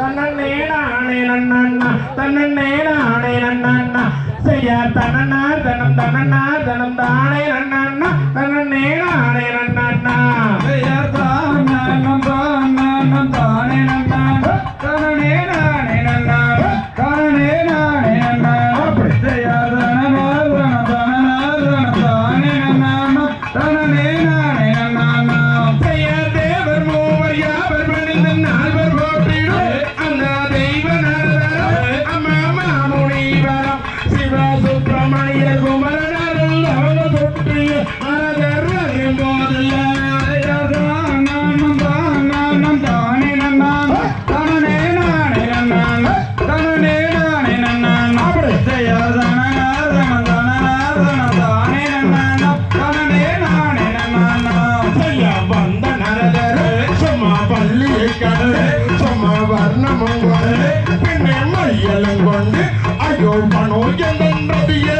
தன்னே நானே நன்னா தன்னே நானே நன்னா செய்ய தனனா தனம் தனனா தனம் தானே நன்னா தன்னே நானே நன்னா மையலும் ஐயோ மனோ என்றிய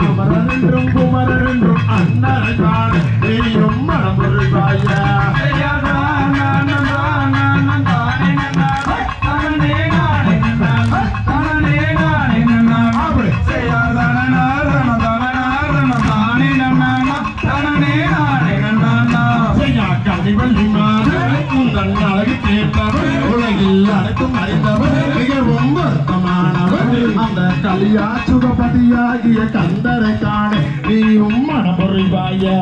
அமரன்றும் குமரன்றும் அண்ணன் காண நீயும் கலியா சுகபதியாகிய கந்தரை காண நீயும் மனமுறிவாயா